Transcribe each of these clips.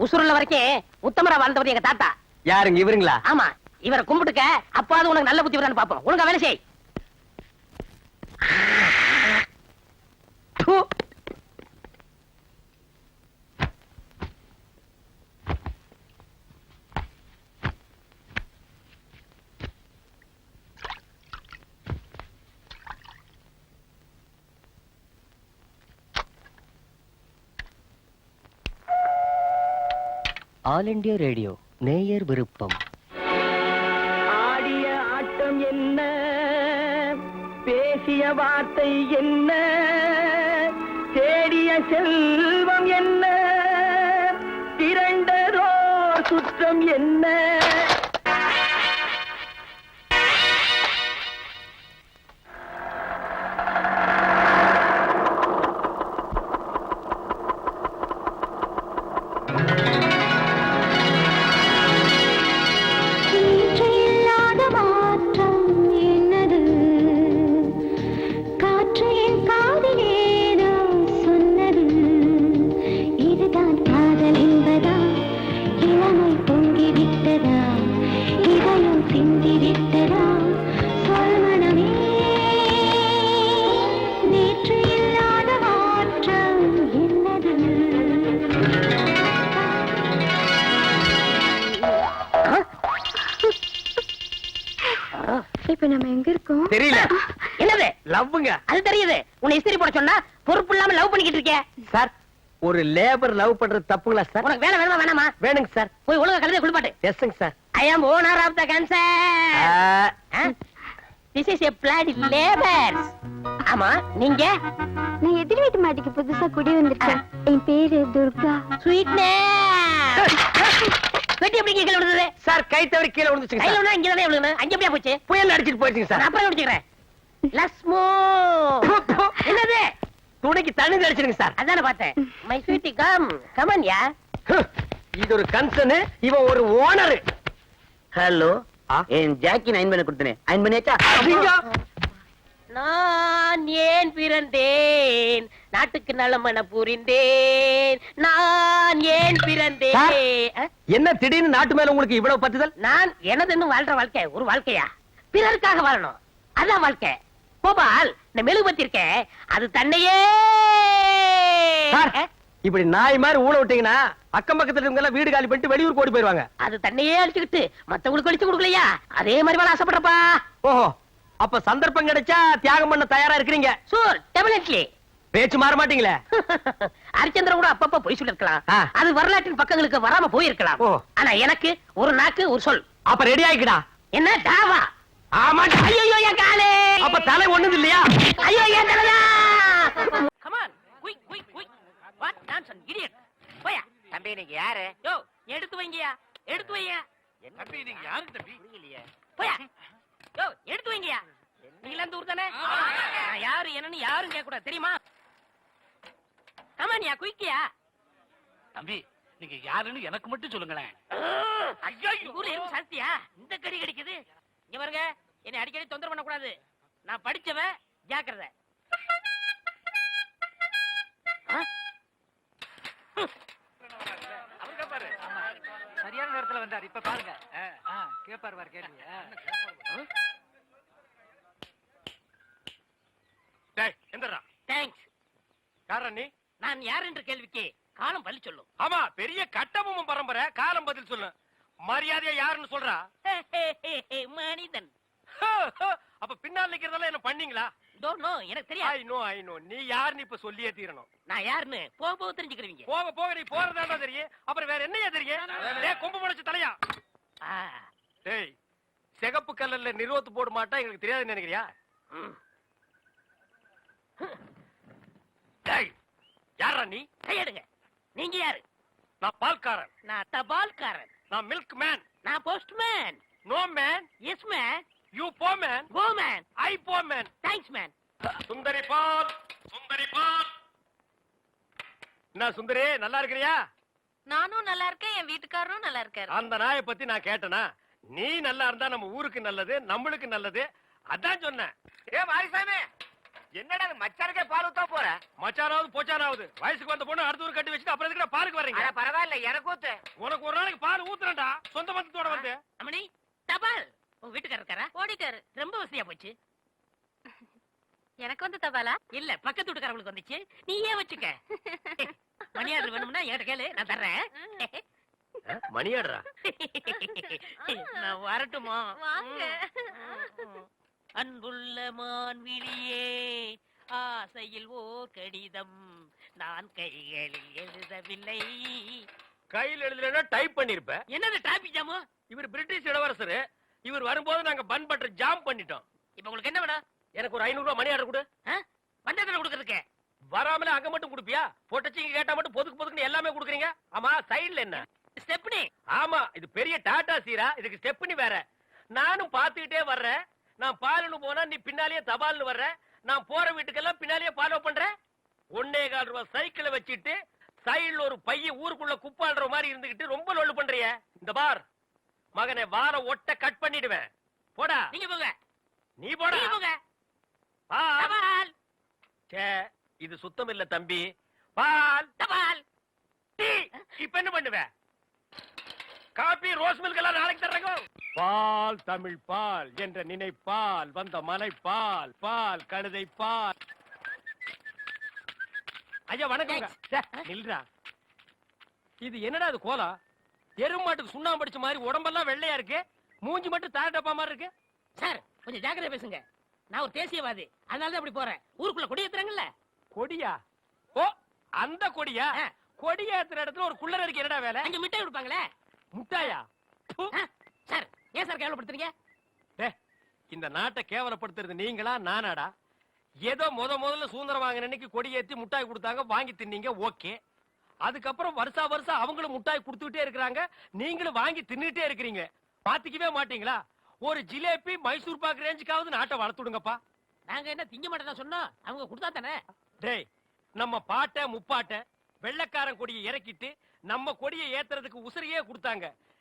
உசுருள்ள வரைக்கும் உத்தமரா வாழ்ந்தவர் எங்க தாத்தா. யாருங்க இவருங்களா? ஆமா இவரை கும்பிட்டுக்க அப்பாவது உனக்கு நல்ல புத்தி வரான்னு பாப்போம். ஒழுங்கா வேலை செய். ஆல் இண்டியா ரேடியோ நேயர் விருப்பம். ஆடிய ஆட்டம் என்ன? பேசிய வார்த்தை என்ன? தேடிய செல்வம் என்ன? திரண்டதோ சுற்றம் என்ன? ஒரு லேபர் லவ் பண்றது தப்புங்களா சார் உனக்கு வேலை வேணுமா வேணாமா? வேணுங்க சார் போய் ஒழுங்கா கழுதை குளிப்பாட்டு எஸ்ங்க sir I am owner of the cancer this is a flat labours ஆமா நீங்க? நான் எதிர் வீட்டு மாட்டிக்கு புதுசா குடி வந்திருக்கேன். என் பேரு துர்கா. ஸ்வீட்னே வெட்டி எப்படி கீழே விழுந்தது? சார் கை தவறி கீழே விழுந்துச்சுங்க கையில ஒண்ணு இங்க தானே விழுந்து அங்க எப்படியா போச்சு? புயல் அடிச்சிட்டு போயிடுச்சுங்க நான் சார் அப்புறம் முடிச்சுக்கிறேன் லஸ்மோ. என்னது? துணைக்கு தண்ணி அடிச்சிருங்க சார். அதானே பார்த்தேன். My. Sweetie come come on yeah இது ஒரு கன்சர்ன் இவன் ஒரு ஓனர் ஹலோ? என் ஜாக்கி அயன் பண்ண கொடுத்தனே. அயன் பண்ணியாச்சா நான் ஏன் பிறந்தேன்? நாட்டுக்கு நலமன புரிந்தேன். நான் ஏன் பிறந்தேன்? என்ன திடீர்னு நாட்டு மேல உங்களுக்கு இவ்வளவு பத்துதல்? நான் எனதுன்னு வாழ்ற வாழ்க்கை ஒரு வாழ்க்கையா? பிறருக்காக வாழணும். அதான் வாழ்க்கை. கோபால் இந்த மெழுகுபத்தி இருக்கே அது தன்னையே? இப்படி நாய் மாதிரி ஊழ விட்டீங்கன்னா அக்கம் பக்கத்துல இருக்கவங்க வீடு காலி பண்ணிட்டு வெளியூர் ஓடி போயிருவாங்க. அது தன்னையே அழிச்சுக்கிட்டு மத்தவங்களுக்கு அழிச்சு கொடுக்கலையா? அதே மாதிரி வாழ ஆசைப்படுறப்பா. ஓஹோ அப்ப சந்தர்ப்பம் கிடைச்சா தியாகம் பண்ண தயாரா இருக்கிறீங்க? சூர் டெபினெட்லி பேச்சு மாற மாட்டீங்களே? ஹரிச்சந்திரன் கூட அப்பப்ப பொய் சொல்லிருக்கலாம். அது வரலாற்றின் பக்கங்களுக்கு வராம போயிருக்கலாம். ஆனா எனக்கு ஒரு நாக்கு ஒரு சொல். அப்ப ரெடி ஆயிக்கடா. என்ன டாவா? ஆமா. ஐயோ என் காலே. அப்ப தலை ஒண்ணுது இல்லையா? ஐயோ என் தலைதா come on quick quick quick what nonsense idiot போயா. தம்பி நீங்க யாரு? யோ எடுத்து வைங்கயா. எடுத்து வைங்க தம்பி நீங்க யாரு தம்பி? புரியலையே. போயா. யோ எடுத்து வைங்கயா. நீங்க இந்த ஊர் தானே நான் யாரு என்னன்னு யாரும் கேட்க கூடாது தெரியுமா கமான்யா குயிக்கியா தம்பி நீங்க யாருன்னு எனக்கு மட்டும் சொல்லுங்களேன். ஐயோ ஊர்ல எறும்பு சாஸ்தியா இந்த கடி கிடைக்குது. இங்க பாருங்க. என்னை அடிக்கடி தொந்தரவு பண்ண கூடாது நான் படிச்சவன் ஜாக்கிரதை. ஆ? சரியான நேரத்துல வந்தார். இப்ப பாருங்க. கேப்பாரு பாரு கேள்வி. டேய் எந்தடா தேங்க்ஸ் யாரா நீ? நான் யார் என்ற கேள்விக்கு காலம் பள்ளி சொல்லும். ஆமா பெரிய கட்டபொம்மன் பரம்பரை காலம் பதில் சொல்லு. மரியாதையா யாருன்னு சொல்றா? மனிதன். அப்ப பின்னால் நிக்கிறதெல்லாம் என்ன பண்ணீங்களா? டோன்ட் நோ எனக்கு ஐ தெரியாது நோ ஐ நோ நீ யாருன்னு இப்ப சொல்லியே தீரணும். நான் யாருன்னு? போக போக தெரிஞ்சுக்கிறீங்க போக போக நீ போறதாண்டா தெரியும். அப்புறம் வேற என்னையா தெரியும்? டேய் கொம்பு முளைச்சு தலையா? டேய் சிகப்பு கல்லல்ல நிறுவத்து போட மாட்டா எங்களுக்கு தெரியாதுன்னு நினைக்கிறியா. டேய் யாரா நீ? கையெடுங்க. நீங்க யாரு? நான் பால்காரன். நான் தபால்காரன் நான் மில்க் மேன் நான் postman no man yes man you போ மேன் கோ மேன் ஐ போ மேன் தேங்க்ஸ் மேன் சுந்தரி பால். சுந்தரி பால். என்ன சுந்தரி நல்லா இருக்கிறியா? நானும் நல்லா இருக்கேன் என் வீட்டுக்காரரும் நல்லா இருக்காரு. அந்த நாயை பத்தி நான் கேட்டனா? நீ நல்லா இருந்தா நம்ம ஊருக்கு நல்லது நம்மளுக்கு நல்லது. அதான் சொன்னேன். ஏ மாரிசாமி என்னடா மச்சானுக்கே பால் ஊத்தா போற? மச்சானாவது போச்சானாவது. வயசுக்கு வந்த பொண்ணு அடுத்த ஊர் கட்டி வச்சுட்டு அப்புறம் எதுக்குடா பாலுக்கு வர்றீங்க? பரவாயில்ல எனக்கு ஊத்து. உனக்கு ஒரு நாளைக்கு பால் ஊத்துறேன்டா. சொந்த மந்தத்தோட வந்து. அம்மணி தபால். உன் வீட்டுக்காரர் இருக்காரா? ஓடிட்டாரு. ரொம்ப வசதியா போச்சு. எனக்கு வந்து தபாலா? இல்ல பக்கத்து வீட்டுக்காரங்களுக்கு வந்துச்சு. நீ ஏன் வச்சுக்க. மணியாடு வேணும்னா என்கிட்ட கேளு நான் தர்றேன். மணியாடுறா? நான் வரட்டுமா? வாங்க. அன்புள்ள மான்விழியே. ஆசையில் ஓர் கடிதம் நான் கைகளில் எழுதவில்லை. கையில் எழுதுலன்னா டைப் பண்ணிருப்ப. என்னது டிராபிக் ஜாமு இவர் பிரிட்டிஷ் இளவரசர். இவர் வரும்போது நாங்க பன் பட்டர் ஜாம் பண்ணிட்டோம். இப்ப உங்களுக்கு என்ன வேணும்? எனக்கு ஒரு ஐநூறு ரூபாய் மணி ஆர்டர் கொடு. வந்ததுல கொடுக்கறதுக்கு? வராமலே அங்க மட்டும் கொடுப்பியா? பொட்டச்சிங்க கேட்டா மட்டும் பொதுக்கு பொதுக்குன்னு எல்லாமே கொடுக்குறீங்க? ஆமா சைடுல என்ன? ஸ்டெப்னி. ஆமா இது பெரிய டாடா சீரா. இதுக்கு ஸ்டெப்னி வேற. நானும் பாத்துக்கிட்டே வர்றேன். நான் பாலுன்னு போனா நீ பின்னாலேயே தபால்னு வர்ற நான் போற வீட்டுக்கெல்லாம் பின்னாலேயே ஃபாலோ பண்றேன் ஒன்னே கால் ரூபாய் சைக்கிளை வச்சுட்டு சைடுல ஒரு பைய ஊருக்குள்ள குப்பாடுற மாதிரி இருந்துகிட்டு ரொம்ப லொல்லு பண்றிய. இந்த பார் மகனே வார ஒட்ட கட் பண்ணிடுவேன். போடா. நீங்க போங்க. நீ போடா. போங்க. பால். ச்சே, இது சுத்தம் இல்ல தம்பி. பால். தபால். டீ. இப்ப என்ன பண்ணுவ? காபி ரோஸ் மில்க் எல்லாம் நாளைக்கு தர்றேங்க. பால் தமிழ் பால் என்ற நினைப்பால் வந்த மலை பால் பால் கழுதை பால். ஐயா வணக்கம் நில்றா. இது என்னடா இது கோலம் எருமாட்டுக்கு சுண்ணாம்பு அடிச்ச மாதிரி உடம்பெல்லாம் வெள்ளையா இருக்கு? மூஞ்சி மட்டும் தார டப்பா மாதிரி இருக்கு? சார் கொஞ்சம் ஜாக்கிரதை பேசுங்க. நான் ஒரு தேசியவாதி. அதனால தான் அப்படி போறேன். ஊருக்குள்ள கொடி ஏத்துறாங்கல்ல? கொடியா? ஓ அந்த கொடியா. கொடி ஏத்துற இடத்துல ஒரு குள்ளர் அடிக்க என்னடா வேலை? அங்க மிட்டாய் கொடுப்பாங்களே? முட்டாயா? சார் ஏன் சார் கேவலப்படுத்துறீங்க? இந்த நாட்டை கேவலப்படுத்துறது நீங்களா நானாடா? ஏதோ முத முதல்ல சுதந்திரம் வாங்கின அன்னைக்கு கொடி ஏத்தி முட்டாய் கொடுத்தாங்க வாங்கி தின்னீங்க ஓகே. அதுக்கப்புறம் வருஷா வருஷம் அவங்களும் முட்டாய் கொடுத்துக்கிட்டே இருக்கிறாங்க நீங்களும் வாங்கி தின்னுட்டே இருக்கிறீங்க. பாத்துக்கவே மாட்டீங்களா? ஒரு ஜிலேபி மைசூர் பாக்கு ரேஞ்சுக்காவது நாட்டை வளர்த்துடுங்கப்பா நாங்க என்ன திங்க மாட்டேன் சொன்னோம் அவங்க கொடுத்தா தானே? டேய் நம்ம பாட்டை முப்பாட்டை வெள்ளைக்காரன் கொடியை இறக்கிட்டு நம்ம கொடியை ஏத்துறதுக்கு உசிரியே கொடுத்தாங்க.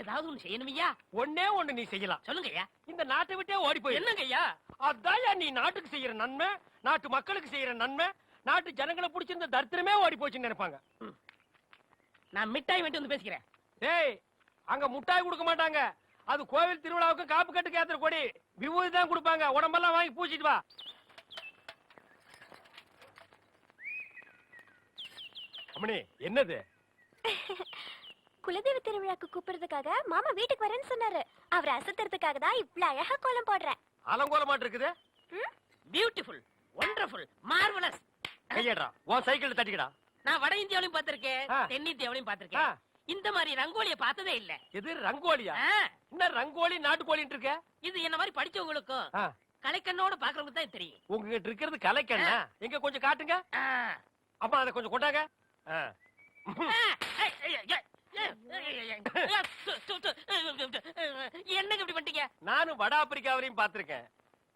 ஏதாவது ஒண்ணு செய்யணுமையா? ஒண்ணே ஒண்ணு நீ செய்யலாம். சொல்லுங்கய்யா. இந்த நாட்டை விட்டே ஓடி போய் என்னங்கய்யா? அதான் நீ நாட்டுக்கு செய்யற நன்மை நாட்டு மக்களுக்கு செய்யற நன்மை நாட்டு ஜனங்களை பிடிச்சிருந்த தரித்திரமே ஓடி போச்சுன்னு நினைப்பாங்க. நான் மிட்டாய் வேண்டி வந்து பேசிக்கிறேன். டேய் அங்க முட்டாய் கொடுக்க மாட்டாங்க. அது கோவில் திருவிழாவுக்கு காப்பு கட்டுக்கு ஏத்துற கொடி. விபூதி தான் கொடுப்பாங்க. உடம்பெல்லாம் வாங்கி பூச்சிட்டு வா. அம்மணி என்னது? குலதெய்வ திருவிழாக்கு கூப்பிடுறதுக்காக மாமா வீட்டுக்கு வரேன்னு சொன்னாரு. அவர் அசத்துறதுக்காக தான் இவ்ளோ அழகா கோலம் போடுறேன். அலங்கோலமாட்டு இருக்குது. பியூட்டிஃபுல் ஒண்டர்ஃபுல் மார்வலஸ் கையடா உன் சைக்கிள் தட்டிக்கடா. நான் வட இந்தியாவிலையும் பார்த்திருக்கேன் ஆ. தென்னிந்தியாவிலையும் ஆ. பார்த்திருக்கேன். இந்த மாதிரி ரங்கோலிய பார்த்ததே இல்ல. எது ரங்கோலியா? ஆ, என்ன ரங்கோலி நாட்டுக்கோழின்னு இருக்க? இது என்ன மாதிரி படிச்சவங்களுக்கும் ஆ. கலைக்கண்ணோட பாக்குறவங்க தான் தெரியும். உங்ககிட்ட இருக்கிறது கலைக்கண்ணா? எங்க கொஞ்சம் காட்டுங்க. ஆ. அம்மா அதை கொஞ்சம் கொண்டாங்க. ஆ. ஆ, ஏய், ஏய், ஏய், என்னங்க இப்படி பண்ணிட்டீங்க? நானும் வட ஆப்பிரிக்காவிலையும் பார்த்திருக்கேன்.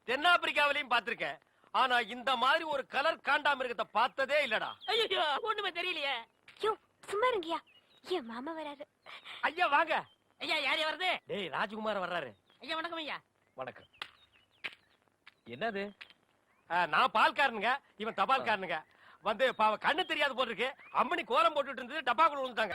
தென்னாப்பிரிக்காவிலையும் பார்த்திருக்கேன். ஆனா இந்த மாதிரி ஒரு கலர் காண்டாமிருகத்தை பார்த்ததே இல்லடா. ஐயோ ஒண்ணுமே தெரியலையே. யோ சும்மா இருங்கயா என் மாமா வராரு. ஐயா வாங்க. ஐயா யார் வருது டேய் ராஜ்குமார் வர்றாரு. ஐயா வணக்கம் ஐயா. வணக்கம். என்னது? நான் பால்காரனுங்க இவன் தபால்காரனுங்க. வந்து பாவம் கண்ணு தெரியாது போல இருக்கு அம்மனி கோலம் போட்டுட்டு இருந்தது டப்பாக்குள்ள விழுந்தாங்க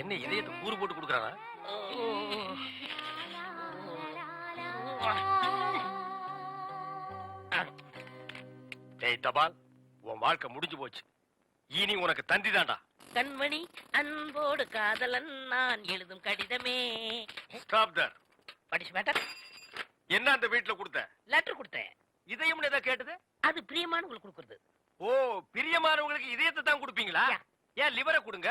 என்ன இதயத்தை கூறு போட்டு கொடுக்குறானா? டேய் தபால் உன் வாழ்க்கை முடிஞ்சு போச்சு. இனி உனக்கு தந்தி தான்டா. கண்மணி அன்போடு காதலன் நான் எழுதும் கடிதமே. ஸ்டாப் தர் படிச்சு மேட்டர் என்ன அந்த வீட்டுல கொடுத்த? லெட்டர் கொடுத்தேன். இதயம் ஏதோ கேட்டது? அது பிரியமானவங்களுக்கு கொடுக்குறது. ஓ பிரியமானவங்களுக்கு இதயத்தை தான் கொடுப்பீங்களா. ஏன் லிவரை கொடுங்க?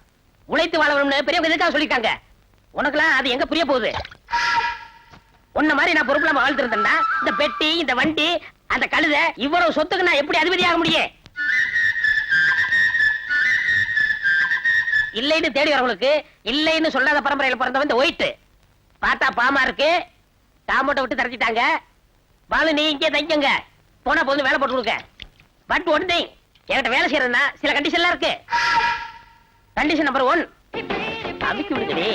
உழைத்து வாழணும்னு பெரியவங்க எதுக்காக சொல்லிட்டாங்க? உனக்குலாம் அது எங்க புரிய போகுது? உன்ன மாதிரி நான் பொறுப்புலாம வாழ்த்து இருந்தேன்னா இந்த பெட்டி இந்த வண்டி அந்த கழுத இவ்வளவு சொத்துக்கு நான் எப்படி ஆக முடியும்? இல்லைன்னு தேடி வரவங்களுக்கு இல்லைன்னு சொல்லாத பரம்பரையில் பிறந்தவன் இந்த ஒயிட் பார்த்தா பாமா இருக்கு. காம்பவுண்ட விட்டு தரச்சிட்டாங்க பாலு நீ இங்கே தைக்கங்க போனா போதும் வேலை போட்டு கொடுக்க. பட் ஒன்று என்கிட்ட வேலை செய்யறதுன்னா சில கண்டிஷன்லாம் இருக்கு. Condition number one. அமுக்கி விடுங்கடி.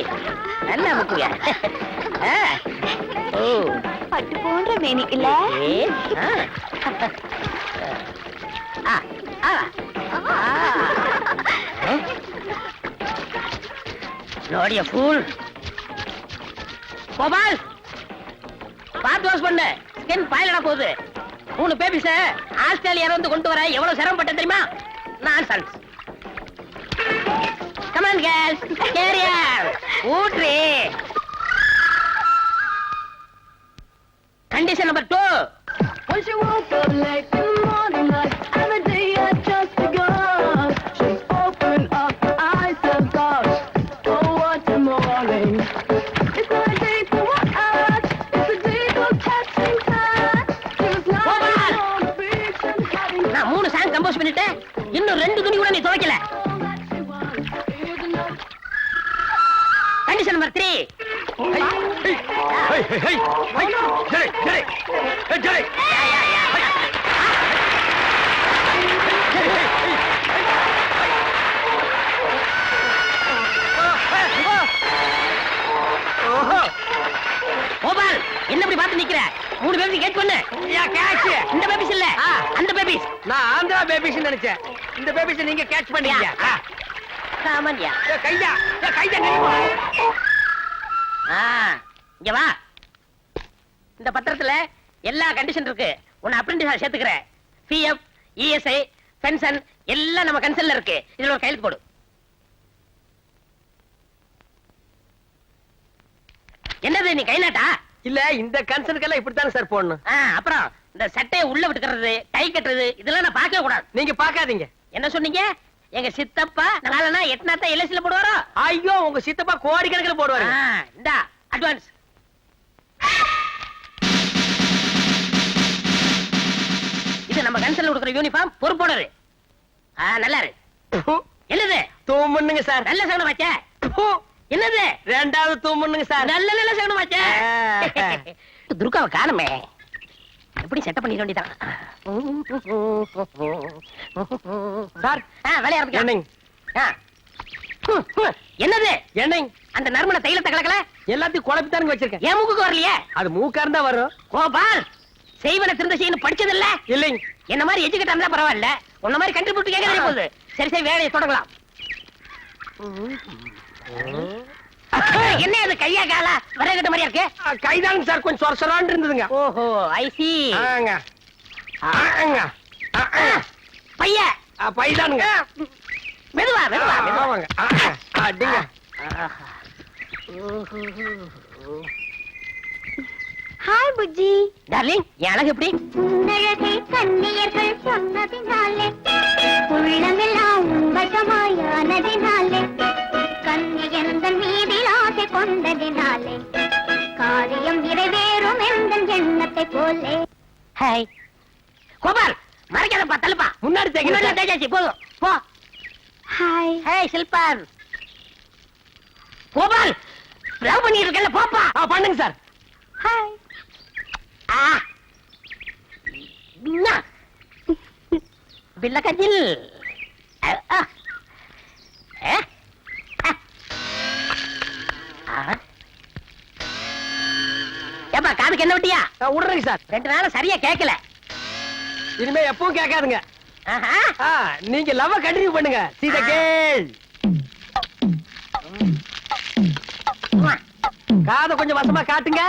நல்லா அமுக்குங்க ஆ. ஓ. பட்டு போன்ற மேனி இல்ல? ஏ ஆ. ஆ ஆ ஆ. நோடிய ஃபூல் கோபால் பார்த்து வாஷ் பண்ணு. ஸ்கின் பாயிலடா போகுது. மூணு பேபிஸ ஆஸ்திரேலியா வந்து கொண்டு வர எவ்வளவு சிரமப்பட்ட தெரியுமா? நான் sons come on girls carrier ஊட்ரி condition number two When she woke up late in the morning, like every day had just begun. She opened up her eyes and thought, oh, what a morning. It's not a day to walk out, it's a day for catching time. She was lying on the beach and having நான் மூணு song compose பண்ணிட்டேன் இன்னும் ரெண்டு துணி கூட நீ துவைக்கல condition number three Gopal என்ன இப்படி பார்த்து நிக்கிற? மூணு பேபிஸ் கேட் பண்ணு. கேட்ச் இந்த பேபிஸ் இல்ல. அந்த பேபிஸ் நான் ஆந்திரா பேபிஸ் நினைச்சேன். இந்த பேபிஸ் நீங்க கேட்ச் பண்ணீங்க சாமான்யா. நினைப்பா ஆ, இங்க வா. இந்த பத்திரத்துல எல்லா கண்டிஷன் இருக்கு. உன்னை அப்ரெண்டிஸா சேர்த்துக்கிறேன். பிஎஃப் இஎஸ்ஐ பென்ஷன் எல்லாம் நம்ம கன்சல்ல இருக்கு. இதுல ஒரு கையெழுத்து போடு. என்னது நீ கை நாட்டா இல்ல இந்த கன்சர்னுக்கெல்லாம் இப்படித்தானே சார் போடணும். அப்புறம் இந்த சட்டையை உள்ள விட்டுக்கிறது கை கட்டுறது இதெல்லாம் நான் பார்க்கவே கூடாது. நீங்க பாக்காதீங்க என்ன சொன்னீங்க? எங்க சித்தப்பா நாளனா எட்னாத்தா எல்எஸ்ல போடுவாரோ? ஐயோ உங்க சித்தப்பா கோடி கணக்கில் போடுவாரு. இந்தா அட்வான்ஸ் இது நம்ம கன்சல்ல கொடுக்குற யூனிஃபார்ம் பொறுப்போடரு நல்லா இருக்கு என்னது? தூமுன்னுங்க சார். நல்ல சகனம் வச்ச என்னது? ரெண்டாவது தூமுன்னுங்க சார். நல்ல நல்ல சகனம் வச்ச. துர்காவை காணுமே. எப்படி செட்டப் பண்ணிட வேண்டியதான் சார் வேலைய ஆரம்பிக்கலாம். என்னங்க? ஆ. ஹம், ஹம். என்னது? என்னங்க? அந்த நறுமண தைலத்தை கலக்கல? எல்லாத்தையும் குழப்பித்தானுங்க வச்சிருக்கேன். என் மூக்குக்கு வரலையே? அது மூக்கா இருந்தா வரும். கோபால் செய்வன திருந்த செய்யணும் படிச்சது இல்ல இல்லைங்க. என்ன மாதிரி எஜுகேட் இருந்தா பரவாயில்ல. உன்ன மாதிரி கண்டுபிடிச்சு கேட்க தெரிய போகுது சரி சரி வேலையை தொடங்கலாம். என்ன அது கையா காலா? வரகட்ட மாதிரியா இருக்கு? ஆ, கைதானுங்க சார் கொஞ்சம் சொர சொரான்னு இருந்ததுங்க. ஓஹோ ஐ சி ஆங்க. ஆங்க. பைய. பைதானுங்க. மெதுவா மெதுவா மெதுவா. ஆமாங்க. ஆ, ஆ, அடிங்க. ஓஹோ. ஹாய் புஜ்ஜி. டார்லிங் என் அழகு எப்படி? உன்னழகை கண்ணியர்கள் சொன்னதினாலே உள்ளமெல்லாம் வசமாயானதினாலே கண்ணியந்தன் மீதில் ஆசை கொண்டதினாலே காரியம் நிறைவேறும் எந்த எண்ணத்தை போலே. ஹாய் கோபால் மறைக்காதப்பா தள்ளுப்பா. முன்னாடி தேஜாச்சி போதும் போ ஹாய் ஹேய் சில்பான் கோபால் லவ் பண்ணிட்டு இருக்கல போப்பா பண்ணுங்க சார். ஹாய் ஆ. என்ன பில்ல கஞ்சில். அ, ஆ. ஏ? ஆ. ஆ. ஏப்பா காதுக்கு என்ன விட்டியா? விடுறேங்க சார். ரெண்டு நாளா சரியா கேட்கல இனிமே எப்பவும் கேட்காதுங்க. நீங்க லவ் கண்டினியூ பண்ணுங்க. உம்மா. காதை கொஞ்சம் வசமா காட்டுங்க.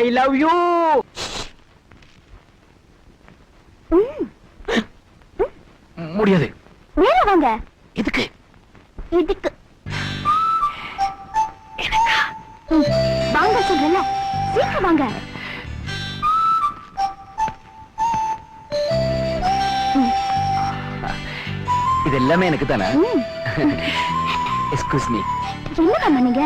ஐ லவ் யூ முடியாது. மேல வாங்க. இதுக்கு. இதுக்கு வாங்க சொல்றேன்ல சீக்கிரம் வாங்க. இது எல்லாமே எனக்கு தானே? ம், எக்ஸ்கூஸ் மீ என்ன பண்ண நீங்க?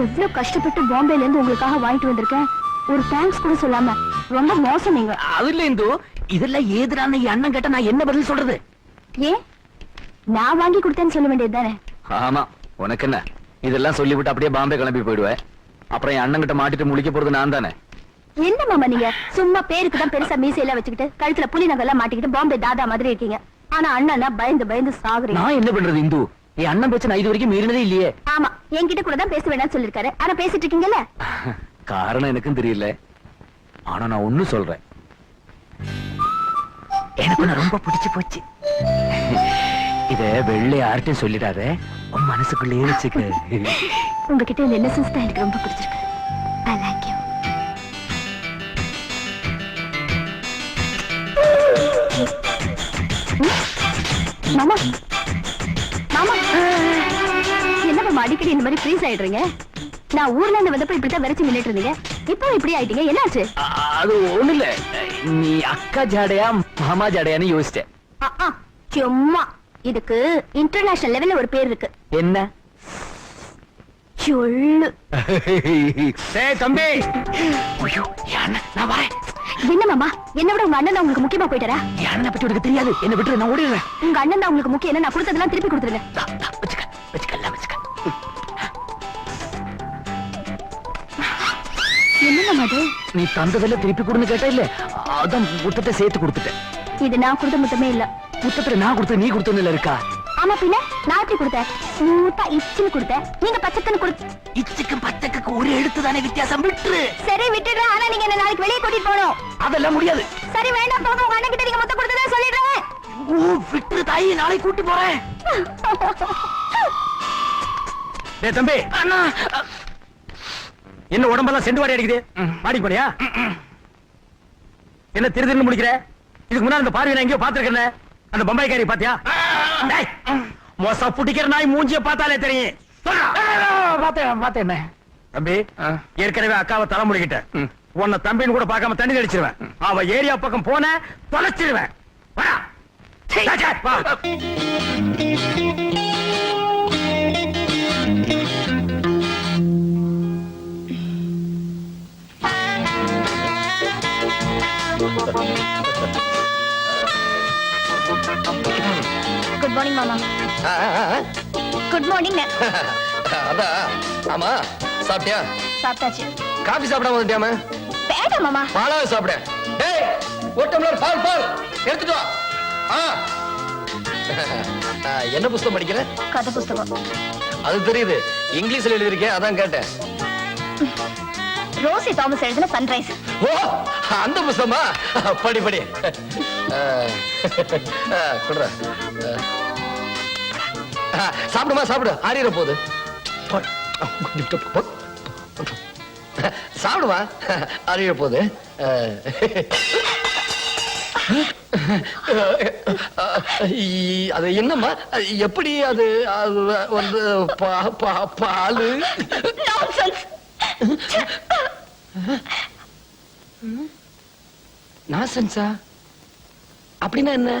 எவ்வளவு கஷ்டப்பட்டு பாம்பேல இருந்து உங்களுக்காக வாங்கிட்டு வந்திருக்கேன். ஒரு தேங்க்ஸ் கூட சொல்லாம ரொம்ப மோசம் நீங்க. அதுல இந்து. இதெல்லாம் ஏதுடான்னு என் அண்ணன் கேட்ட நான் என்ன பதில் சொல்றது? ஏன்? நான் வாங்கி கொடுத்தேன்னு சொல்ல வேண்டியது தானே? ஆமா உனக்கு என்ன? இதெல்லாம் சொல்லிவிட்டு அப்படியே பாம்பே கிளம்பி போயிடுவேன் அப்புறம் என் அண்ணன் கிட்ட மாட்டிட்டு முழிக்க போறது நான் தானே? என்ன மாமா நீங்க? சும்மா பேருக்கு தான் பெருசா மீசையெல்லாம் வச்சுக்கிட்டு கழுத்துல புலி நகெல்லாம் மாட்டிக்கிட்டு பாம்பே தாதா மாதிரி இருக்கீங்க. ஆனா அண்ணனா பயந்து பயந்து சாகுறீங்க. நான் என்ன பண்றது இந்து? என் அண்ணன் பேச்ச நான் இது வரைக்கும் மீறினதே இல்லையே. ஆமா என்கிட்ட கூட தான் பேச வேணாம்னு சொல்லிருக்காரு ஆனா பேசிட்டு இருக்கீங்கல்ல? காரணம் எனக்கும் தெரியல. ஆனா நான் ஒண்ணு சொல்றேன். எனக்கு ரொம்ப பிடிச்சு போச்சு. இத வெள்ளை யார்ட்டும் சொல்லிடாத. உன் மனசுக்குள்ளேயே வச்சுக்க உங்ககிட்ட இந்த இன்னசென்ஸ் தான் எனக்கு ரொம்ப பிடிச்சிருக்கு. ஐ லைக் யூ மாமா மாமா. என்ன மாமா அடிக்கடி இந்த மாதிரி ஃப்ரீஸ் ஆயிடுறீங்க? நான் ஊர்ல இருந்து வந்தப்ப இப்படித்தான் விரைச்சு நின்னுட்டு இருந்தீங்க. இப்போ இப்படி ஆயிட்டீங்க. என்னாச்சு? அது ஒண்ணு இல்ல நீ அக்கா ஜாடையா மாமா ஜாடையான்னு யோசிச்சேன். சும்மா. இதுக்கு இன்டர்நேஷனல் லெவல்ல ஒரு பேர் இருக்கு. என்ன? சொல்லு. தம்பி! நான் வரேன். என்ன மாமா? என்ன விட உங்க அண்ணன் உங்களுக்கு முக்கியமா போயிட்டாரா? என் அண்ணனை பத்தி உனக்கு தெரியாது. என்ன விட்டுரு நான் ஓடிடுறேன். உங்க அண்ணன் தான் உங்களுக்கு முக்கியம். என்ன நான் கொடுத்ததெல்லாம் திருப்பி கொடுத்துருங்க. வச்சுக்க வச்சுக்க என்ன அது? நீ தந்ததெல்லாம் திருப்பி கொடுன்னு கேட்டா இல்ல அதான் முத்தத்தை சேர்த்து கொடுத்துட்டேன். இது நான் கொடுத்த முத்தமே இல்ல. முத்தத்துல நான் கொடுத்து நீ கொடுத்ததுல இருக்கா? ஆமா பின்ன நான் எப்படி கொடுத்தேன்? ஸ்மூத்தா இச்சுன்னு கொடுத்தேன். நீங்க பச்சைக்குன்னு கொடுத்து இச்சுக்கும் பச்சைக்கு ஒரு எழுத்து தானே வித்தியாசம்? விட்டுரு. சரி விட்டுடுறேன். ஆனா நீங்க என்ன நாளைக்கு வெளியே கூட்டிட்டு போகணும். அதெல்லாம் முடியாது. சரி வேண்டாம் போங்க. உங்க அண்ணன் கிட்ட நீங்க மொத்தம் கொடுத்ததா சொல்லிடுறேன். ஓ விட்டுரு தாயி. நாளைக்கு கூட்டி போறேன். டேய் தம்பி. அண்ணா. என்ன உடம்பெல்லாம் செண்டு வாடி அடிக்குது? மாடி போனியா? என்ன திரு திருன்னு முடிக்கிற? இதுக்கு முன்னாடி அந்த பார்வை நான் எங்கேயோ பாத்துருக்கேன் அந்த பம்பாய்க்காரி பாத்தியா? மோசா புடிக்கிற நாய் மூஞ்சிய பார்த்தாலே தெரியும். பார்த்தேன் பார்த்தேன் தம்பி. ஏற்கனவே அக்காவை தலை முடிக்கிட்டேன். உன்னை தம்பின்னு கூட பார்க்காம தண்ணி தெளிச்சிருவேன். அவ ஏரியா பக்கம் போன தொலைச்சிருவேன். வா. குட் மார்னிங் மாமா குட் மார்னிங் அதான். ஆமா சாப்பிட்டியா? சாப்பிட்டாச்சு. காபி சாப்பிடாம வந்துட்டியாம? வேண்டாம் மாமா. பாலாவை சாப்பிட. டேய் ஒரு டம்ளர் பால் பால். எடுத்துட்டு வா. ஆ, என்ன புஸ்தகம் படிக்கிற? கதை புஸ்தகம். அது தெரியுது. இங்கிலீஷ்ல எழுதிருக்கேன் அதான் கேட்டேன். ரோசி தாமஸ் எழுதின சன்ரைஸ். ஓ அந்த புஸ்தகமா? படி படி. குடுறா. சாப்பிடுமா சாப்பிடு. ஆறிற போகுது. சாப்பிடுமா? அறிய போகுது. அது என்னம்மா? எப்படி அது அது வந்து பாலு? நாசன்ஸா அப்படின்னா என்ன?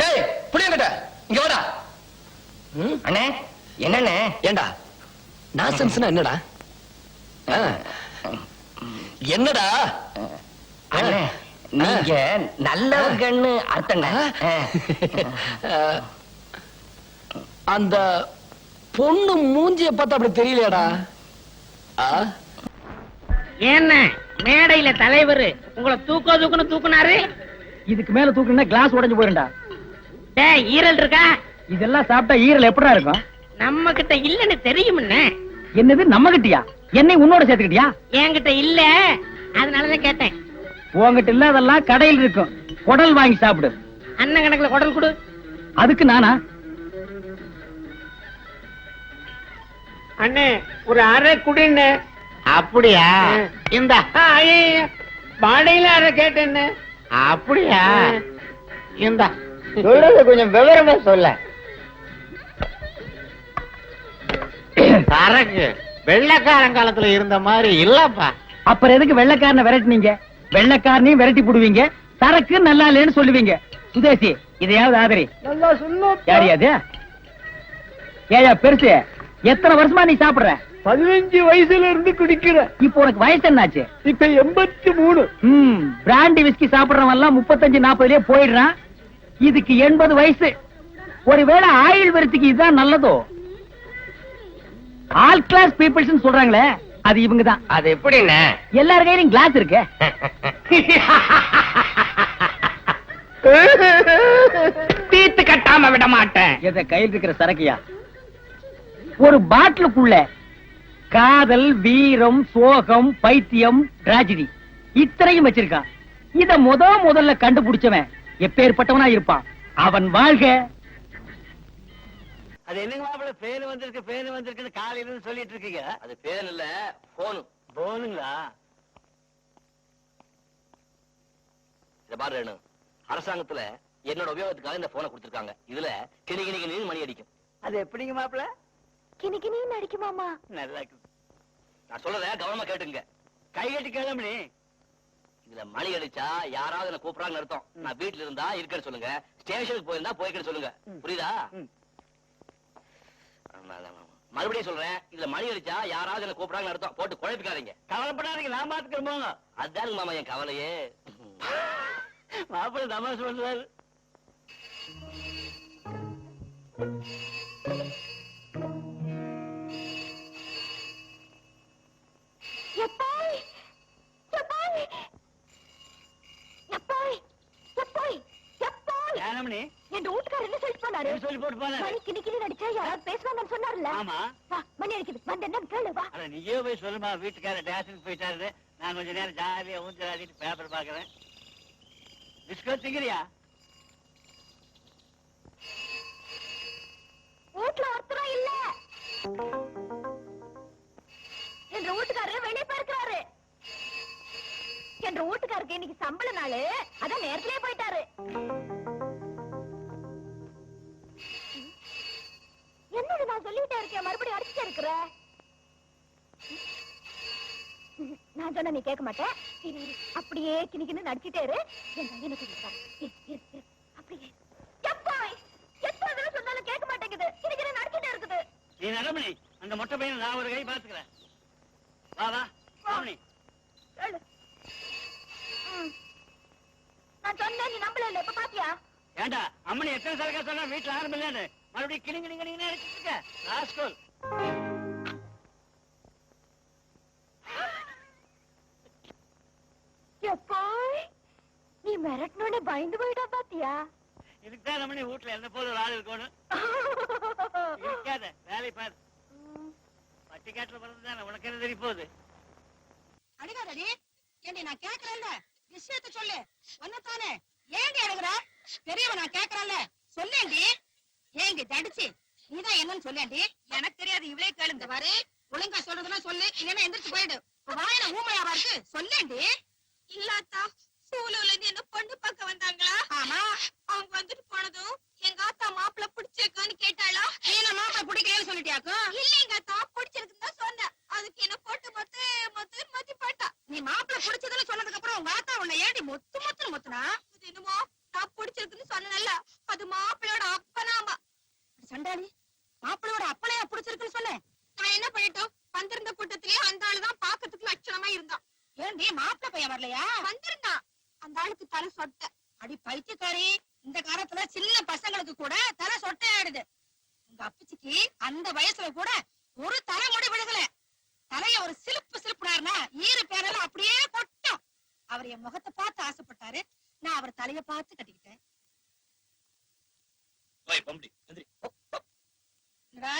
டேய் புளியங்கட்ட இங்க வாடா? அண்ணே என்னண்ணே? ஏண்டா? நாசன்ஸ்னா என்னடா. என்னடா? அண்ணே நீங்க நல்லவங்கன்னு அர்த்தங்க. அந்த பொண்ணு மூஞ்சிய பார்த்தா அப்படி தெரியலையாடா? ஆ? என்ன? மேடையில தலைவர் உங்களை தூக்கோ தூக்குன்னு தூக்குனாரு? இதுக்கு மேல தூக்குனா கிளாஸ் உடைஞ்சு போயிருண்டா டேய் ஈரல் இருக்கா? இதெல்லாம் சாப்பிட்டா ஈரல் எப்படா இருக்கும்? நம்ம கிட்ட இல்லன்னு தெரியும்னே என்னது நம்ம கிட்டயா என்னை உன்னோட சேர்த்துக்கிட்டியா? என்கிட்ட இல்ல. அதனாலதான் கேட்டேன். உன்கிட்ட இல்லாதெல்லாம் கடையில் இருக்கும். குடல் வாங்கி சாப்பிடு. அண்ணன் கணக்குல குடல் கொடு. அதுக்கு நானா? அண்ணே ஒரு அரை குடின்னு அப்படியா? இந்த வாடையில அரை கேட்டேன்னு. அப்படியா? இந்த சொல்றது கொஞ்சம் விவரமா சொல்ல. சரக்கு வெள்ளக்காரன் காலத்துல இருந்த மாதிரி இல்லப்பா. அப்புறம் எதுக்கு வெள்ளைக்காரனை விரட்டினீங்க? வெள்ளைக்காரனையும் விரட்டி போடுவீங்க. சரக்கு நல்லா இல்லைன்னு சொல்லுவீங்க. சுதேசி இதையாவது ஆதரி. நல்லா சொல்லும் யாரு அது ஏயா பெருசு எத்தனை வருஷமா நீ சாப்பிடுற? பதினஞ்சு வயசுல இருந்து குடிக்கிறேன் இப்போ உனக்கு வயசு என்னாச்சு? இப்ப எண்பத்தி மூணு. ம் பிராண்டி விஸ்கி சாப்பிடுறவன் எல்லாம் முப்பத்தஞ்சு நாற்பதுலயே போயிடுறான். இதுக்கு எண்பது வயசு. ஒருவேளை ஆயுள் வரத்துக்கு இதுதான் நல்லதோ? ஆல் கிளாஸ் பீப்புள்ஸ் சொல்றாங்களே அது இவங்க தான் அது எப்படின்னு? எல்லார் கையிலும் கிளாஸ் இருக்கு. தீத்து கட்டாம விட மாட்டேன். எத கையில் இருக்கிற சரக்கியா? ஒரு பாட்டிலுக்குள்ள காதல் வீரம் சோகம் பைத்தியம் டிராஜடி இத்தனையும் வச்சிருக்கான் இத முத முதல்ல கண்டுபிடிச்சவன் எப்பேற்பட்டவனா இருப்பான்? அவன் வாழ்க. அது என்னங்க மாப்பிள்ள பேனு வந்திருக்கு பேனு வந்திருக்குன்னு காலையில இருந்து சொல்லிட்டு இருக்கீங்க? அது பேர் இல்ல போனு. போனுங்களா? இத பாரு ரேணு. அரசாங்கத்துல என்னோட உபயோகத்துக்காக இந்த போனை கொடுத்திருக்காங்க. இதுல கிணி கிணி கிணி மணி அடிக்கும். அது எப்படிங்க மாப்பிள்ள கிணிக்கினி நடிக்குமாமா நல்லா இருக்கு. நான் சொல்றத கவனமா கேட்டுங்க. கை கட்டி கிளம்பி இதுல மணி அடிச்சா யாராவது என்ன கூப்பிடுறாங்கன்னு அர்த்தம். நான் வீட்டுல இருந்தா இருக்கேன்னு சொல்லுங்க. ஸ்டேஷனுக்கு போயிருந்தா போய்க்கன்னு சொல்லுங்க. புரியுதா. மறுபடியும் சொல்றேன். இதுல மணி அடிச்சா யாராவது என்ன கூப்பிடுறாங்கன்னு அர்த்தம். போட்டு குழப்பிக்காதீங்க. கவலைப்படாதீங்க நான் பாத்துக்கிறேன் போங்க அதானுங்க மாமா என் கவலையே. மாப்பிள்ள தமாஷ் பண்றாரு. எப்பாய் எப்பாய் சொல்லி போட்டு போனாரு? மணி கிணி கிணி நடிச்சா யாராவது பேசுவாங்கன்னு சொன்னார்ல ஆமா. மணி அடிக்குது. வந்து என்னன்னு கேளு வா. அட நீயே போய் சொல்லுமா வீட்டுக்கார டேஷனுக்கு போயிட்டாரு. நான் கொஞ்ச நேரம் ஜாலியா ஊஞ்சல் ஆடிட்டு பேப்பர் பாக்குறேன் பிஸ்கட் திங்கிறியா? வீட்டுல ஒருத்தரும் இல்ல. என்ற வீட்டுக்காரரு வெளியே பார்க்கிறாரு. என்ற வீட்டுக்காருக்கு இன்னைக்கு சம்பள நாளு. அதான் நேரத்திலே போயிட்டாரு. என்னது நான் சொல்லிட்டே இருக்கேன்? மறுபடியும் அடிச்சுட்டே இருக்கிற? நான் சொன்ன நீ கேட்க மாட்டேன் இரு, இரு. அப்படியே கிணிக்கின்னு நடிச்சுட்டே இரு. என் கையில கொடுத்தா அப்படியே. எப்பாய் எத்தனை சொன்னாலும் கேட்க மாட்டேங்குது. கிணிக்கின்னு நடிச்சிட்டே இருக்குது. நீ நடமணி அந்த மொட்டை பையனை நான் ஒரு கை பாத்துக்கிறேன் வா ராமணி. ம். நான் சொன்னேன் நீ நம்பல இல்ல. இப்ப பாத்தியா? ஏண்டா அம்மனி எத்தனை சரக்கா சொன்னா வீட்டுல ஆரம்பம் இல்லன்னு? மறுபடியும் கிளிங்க கிளிங்க கிளிங்க நினைச்சிட்டு இருக்க. ராஸ்கோல் எப்பாய் நீ மிரட்டணும்னு பயந்து போயிட்டா பாத்தியா? இதுக்கு தான் ரமணி வீட்டுல என்ன போல ஒரு ஆள் இருக்கணும் இருக்காத வேலை பாரு. பட்டிக்காட்டுல பிறந்துதானே உனக்கு என்ன தெரிய போகுது. அடிக்காதடி ஏண்டி நான் கேக்குறேன்ல விஷயத்த சொல்லு. ஒன்னதானே ஏண்டி அழுகுற? பெரியவ நான் கேக்குறேன்ல சொல்லேண்டி ஏண்டி. தடிச்சு? நீதான் என்னன்னு சொல்லேண்டி எனக்கு தெரியாது இவளே கேளுங்க பாரு ஒழுங்கா சொல்றதுன்னா சொல்லு இல்லன்னா எந்திரிச்சு போயிடு. வாயில ஊமையாவா இருக்கு சொல்லேண்டி இல்லாத்தா சூலூர்ல இருந்து என்ன பொண்ணு பார்க்க வந்தாங்களா? ஆமா. அவங்க வந்துட்டு போனதும் எங்க ஆத்தா மாப்பிள்ள பிடிச்சிருக்கான்னு கேட்டாளா? நீ என்ன மாப்பிள பிடிக்கலன்னு சொல்லிட்டியாக்கும் இல்ல எங்க ஆத்தா பிடிச்சிருக்குன்னு தான் சொன்னேன். அதுக்கு என்ன போட்டு மொத்து மொத்து மொத்தி போட்டா. நீ மாப்பிள பிடிச்சதுன்னு சொன்னதுக்கு அப்புறம் உங்க ஆத்தா உன்னை ஏடி மொத்து மொத்துன்னு மொத்துனா? அது என்னமோ நான் பிடிச்சிருக்குன்னு சொன்னேன்ல. அது மாப்பிள்ளையோட அப்பனாமா. சண்டாளி மாப்பிளையோட அப்பனையா பிடிச்சிருக்குன்னு சொன்னேன் நான் என்ன பண்ணிட்டோம்? வந்திருந்த கூட்டத்திலேயே அந்த ஆளு தான் பாக்கிறதுக்கு லட்சணமா இருந்தான். ஏண்டி மாப்பிள பையன் வரலையா? வந்திருந்தான். அந்த ஆளுக்கு தலை சொட்ட. அடி பைத்தியக்காரி இந்த காலத்துல சின்ன பசங்களுக்கு கூட தலை சொட்டை ஆயிடுது உங்க அப்பச்சிக்கு அந்த வயசுல கூட ஒரு தலைமுடி விழுகல. தலைய ஒரு சிலுப்பு சிலுப்புனாருன்னா ஈரு பேரெல்லாம் அப்படியே கொட்டும். அவர் என் முகத்தை பார்த்து ஆசைப்பட்டாரு. நான் அவர் தலைய பார்த்து கட்டிக்கிட்டேன்.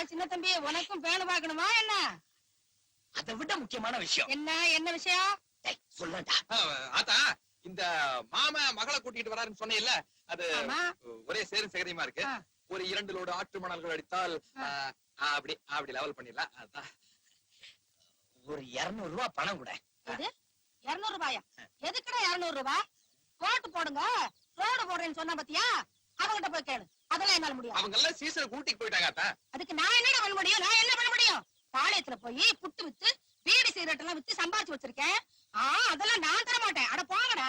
சின்ன தம்பி உனக்கும் பேனு பார்க்கணுமா என்ன? அதை விட முக்கியமான விஷயம். என்ன என்ன விஷயம்? டேய், சொல்லடா. ஆத்தா. இந்த மாம மகளை கூட்டிட்டு வராருன்னு சொன்னேன்ல அது ஒரே சேரும் சேகரியமா இருக்கு. ஒரு இரண்டு லோடு ஆற்று மணல்கள் அடித்தால் அப்படி அப்படி லெவல் பண்ணிடலாம். அதான். ஒரு இருநூறு ரூபாய் பணம் கூட. இருநூறு ரூபாயா? எதுக்குடா இருநூறு ரூபாய் போட்டு போடுங்க. ரோடு போடுறேன்னு சொன்னா பாத்தியா? அவங்கிட்ட போய் கேளு. அதெல்லாம் என்னால முடியாது. அவங்க எல்லாம் சீசன் கூட்டிட்டு போயிட்டாங்க அதுக்கு நான் என்னடா பண்ண முடியும்? நான் என்ன பண்ண முடியும்? பாளையத்துல போய் புட்டு வித்து பீடி சிகரெட் எல்லாம் வித்து சம்பாதிச்சு வச்சிருக்கேன். அதெல்லாம் நான் தர மாட்டேன். அட போங்கடா.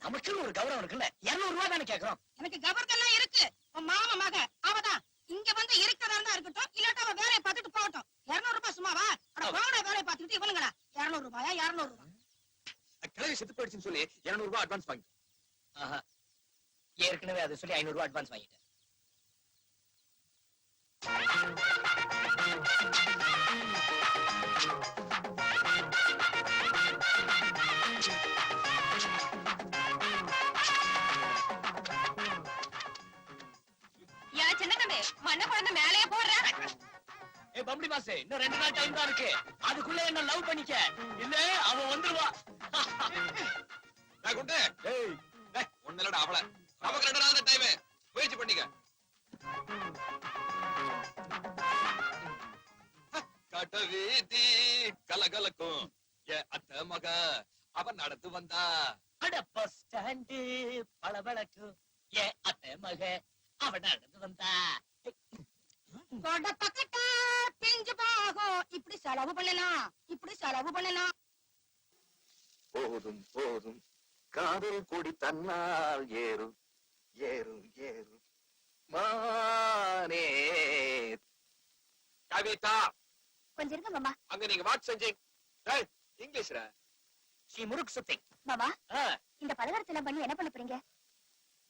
நமக்குன்னு ஒரு கௌரவம் இருக்குல்ல? இருநூறு ரூபாய் தானே கேக்குறோம். எனக்கு கபர்க்கெல்லாம் இருக்கு. உன் மாமா மக அவதான். இங்க வந்து இருக்கிறதா இருந்தா இருக்கட்டும் இல்லாட்டா அவ வேலையை பார்த்துட்டு போகட்டும். இருநூறு ரூபாய் சும்மாவா? அட போங்கடா வேலையை பார்த்துட்டு இவனுங்கடா இருநூறு ரூபாயா? இருநூறு ரூபாய் கிளவி செத்து போயிடுச்சுன்னு சொல்லி இருநூறு ரூபாய் அட்வான்ஸ் வாங்கி. ஏற்கனவே அதை சொல்லி ஐநூறு ரூபாய் அட்வான்ஸ் வாங்கிட்டேன். யா சின்ன தம்பி மண்ண குழந்தை மேலேயே போடுற. ஏ பம்படி மாசே இன்னும் ரெண்டு நாள் டைம் தான் இருக்கு. அதுக்குள்ள என்ன லவ் பண்ணிக்க? இல்ல அவன் வந்துருவா. நான் குண்டு ஏய். ஒன்னலோட அவள. நமக்கு ரெண்டு நாள் டைம் முயற்சி பண்ணிக்க. கட்ட வீதி கலகலக்கும். ஏ அத்த மக அவன் நடந்து வந்தா. அட பஸ் ஸ்டாண்டு பளபளக்கு ஏ அத்தை மக வந்தா பிஞ்சு பாகம் இப்படி செலவு பண்ணலாம் இப்படி செலவு பண்ணலாம் போதும் போதும் காதல் கொடி தன்னால் ஏறும் ஏறும் ஏறும் மானே கவிதா கொஞ்சம் இருங்க மாமா அங்க நீங்க வாட் செஞ்சீங்க ஏய், இங்கிலீஷ்ல ஸ்ரீ முருக் சுத்தி மாமா இந்த பலகாரத்தெல்லாம் பண்ணி என்ன பண்ண போறீங்க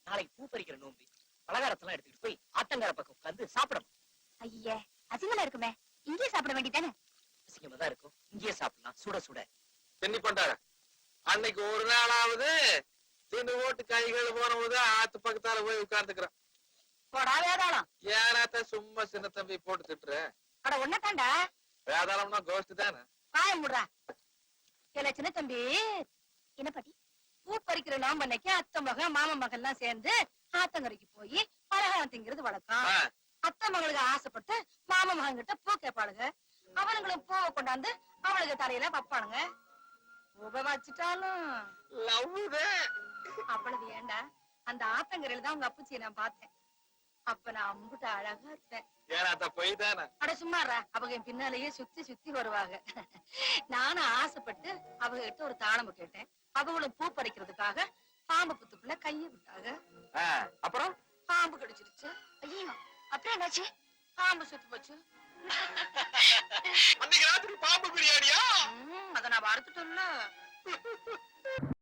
நாளைக்கு பூ பறிக்கிற நோம்பி பலகாரத்தெல்லாம் எடுத்துட்டு போய் ஆத்தங்கர பக்கம் உட்கார்ந்து சாப்பிடணும். ஐயே அசிங்கமா இருக்குமே. இங்கேயே சாப்பிட வேண்டியதானே அசிங்கமா தான் இருக்கும். இங்கேயே சாப்பிடலாம். சுட சுட. என்ன பண்றாரு அன்னைக்கு ஒரு நாளாவது தின்னு ஓட்டு கைகள் போனபோது ஆத்து பக்கத்தால போய் உட்கார்ந்துக்கிறேன் போடா வேதாளம். ஏனாத்த சும்மா சின்ன தம்பி போட்டு திட்டுற? அட ஒன்னதாண்டா வேதாளம்னா கோஷ்டி தானே? முடுறா. இல்ல சின்ன தம்பி. என்ன பாட்டி? பூ பறிக்கிற நாம்பன்னைக்கு அத்தை மகன் மாமன் மகன் எல்லாம் சேர்ந்து ஆத்தங்கரைக்கு போய் பலகாரம் திங்கிறது வழக்கம். அத்தை மகளுக்கு ஆசைப்பட்டு மாமன் மகன் கிட்ட பூ கேட்பாளுங்க. அவனுங்களும் பூவை கொண்டாந்து அவளுக்கு தலையில வைப்பானுங்க பூவை வச்சுட்டாலும். லவ் அவ்வளவு ஏண்டா அந்த ஆத்தங்கரையில தான் உங்க அப்பச்சியை நான் பார்த்தேன். அப்ப நான் அம்புட்டு அழகா இருப்பேன். அட சும்மாறா அவங்க என் பின்னாலேயே சுத்தி சுத்தி வருவாங்க. நானும் ஆசைப்பட்டு அவங்க கிட்ட ஒரு தாளம் கேட்டேன். அவங்களும் பூ பறிக்கிறதுக்காக பாம்பு புத்துக்குள்ள கைய விட்டாங்க. அப்புறம்? பாம்பு கடிச்சிருச்சு. ஐயோ அப்புறம் என்னாச்சு? பாம்பு சுத்து போச்சு. அன்னைக்கு ராத்திரி பாம்பு பிரியாணியா? அத நான் வறுத்துட்டேன்ல